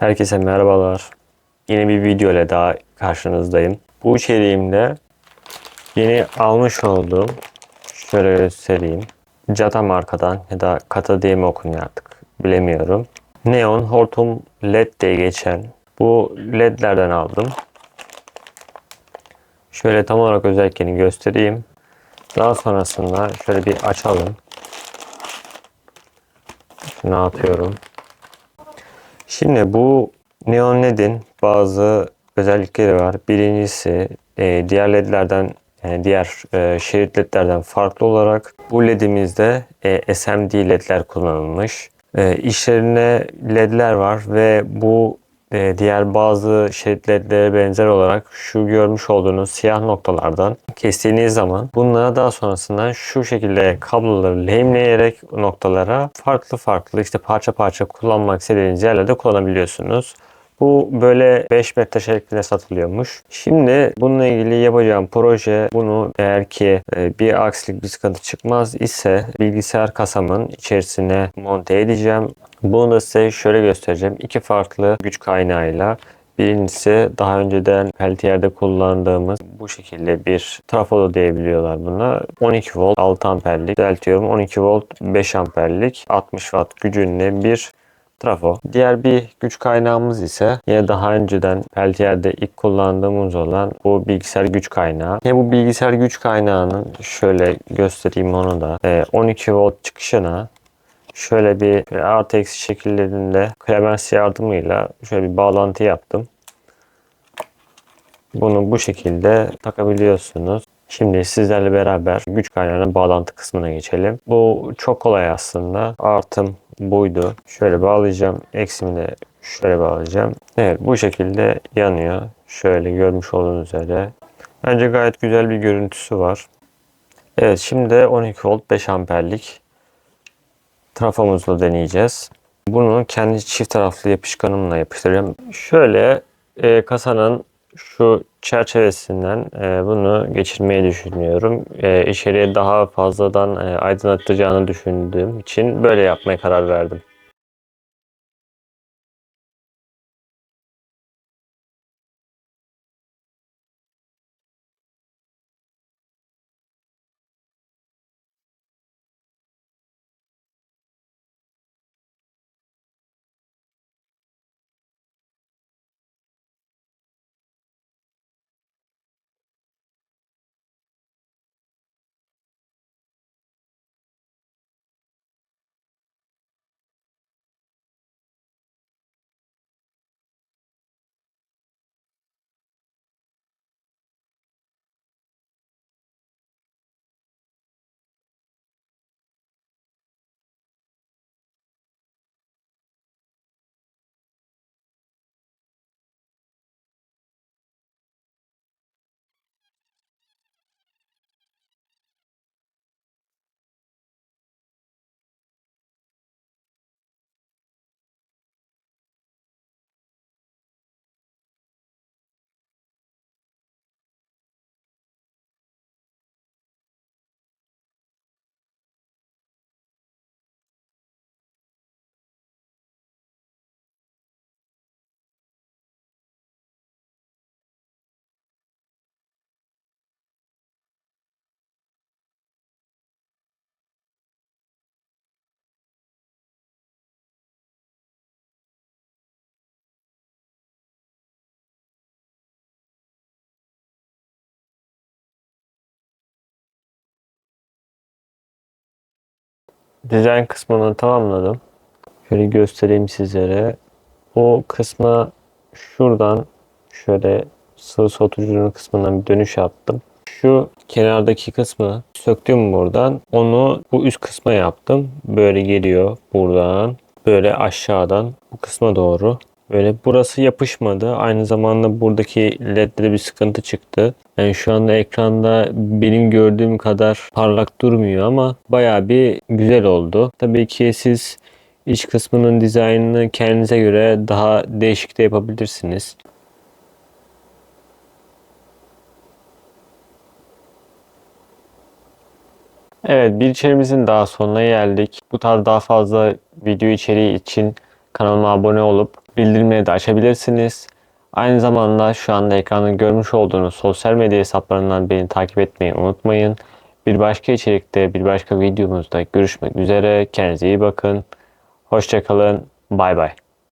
Herkese merhabalar. Yeni bir video ile daha karşınızdayım. Bu içeriğimde yeni almış olduğum şöyle göstereyim. Cata markadan ya da Kata diye mi okunuyor artık bilemiyorum. Neon Hortum LED diye geçen bu LED'lerden aldım. Şöyle tam olarak özelliklerini göstereyim. Daha sonrasında şöyle bir açalım. Şunu atıyorum. Şimdi bu neon ledin bazı özellikleri var. Birincisi e, diğer ledlerden yani diğer e, şerit ledlerden farklı olarak bu ledimizde e, SMD ledler kullanılmış. E, içlerinde ledler var ve bu e, diğer bazı şerit ledlere benzer olarak şu görmüş olduğunuz siyah noktalardan kestiğiniz zaman bunlara daha sonrasında şu şekilde kabloları lehimleyerek noktalara farklı farklı işte parça parça kullanmak istediğiniz yerlerde kullanabiliyorsunuz. Bu böyle 5 metre şeklinde satılıyormuş. Şimdi bununla ilgili yapacağım proje bunu eğer ki e, bir aksilik bir sıkıntı çıkmaz ise bilgisayar kasamın içerisine monte edeceğim. Bunu da size şöyle göstereceğim. İki farklı güç kaynağıyla Birincisi daha önceden Peltier'de kullandığımız bu şekilde bir trafo diyebiliyorlar buna. 12 volt 6 amperlik düzeltiyorum 12 volt 5 amperlik 60 watt gücünde bir trafo. Diğer bir güç kaynağımız ise yine daha önceden Peltier'de ilk kullandığımız olan bu bilgisayar güç kaynağı. Yine bu bilgisayar güç kaynağının şöyle göstereyim onu da 12 volt çıkışına şöyle bir artı eksi şekillerinde Clemens yardımıyla şöyle bir bağlantı yaptım. Bunu bu şekilde takabiliyorsunuz. Şimdi sizlerle beraber güç kaynağının bağlantı kısmına geçelim. Bu çok kolay aslında. Artım buydu. Şöyle bağlayacağım. Eksimi de şöyle bağlayacağım. Evet bu şekilde yanıyor. Şöyle görmüş olduğunuz üzere. Bence gayet güzel bir görüntüsü var. Evet şimdi de 12 volt 5 amperlik trafomuzla deneyeceğiz. Bunu kendi çift taraflı yapışkanımla yapıştıracağım. Şöyle e, kasanın şu çerçevesinden e, bunu geçirmeyi düşünüyorum. E, içeriye daha fazladan e, aydınlatacağını düşündüğüm için böyle yapmaya karar verdim. Dizayn kısmını tamamladım. Şöyle göstereyim sizlere. O kısma şuradan şöyle sıvı soğutucunun kısmından bir dönüş yaptım. Şu kenardaki kısmı söktüm buradan. Onu bu üst kısma yaptım. Böyle geliyor buradan. Böyle aşağıdan bu kısma doğru. Böyle burası yapışmadı. Aynı zamanda buradaki ledde bir sıkıntı çıktı. Yani şu anda ekranda benim gördüğüm kadar parlak durmuyor ama baya bir güzel oldu. Tabii ki siz iç kısmının dizaynını kendinize göre daha değişik de yapabilirsiniz. Evet bir içerimizin daha sonuna geldik. Bu tarz daha fazla video içeriği için kanalıma abone olup bildirimleri de açabilirsiniz. Aynı zamanda şu anda ekranda görmüş olduğunuz sosyal medya hesaplarından beni takip etmeyi unutmayın. Bir başka içerikte, bir başka videomuzda görüşmek üzere. Kendinize iyi bakın. Hoşçakalın. Bay bay.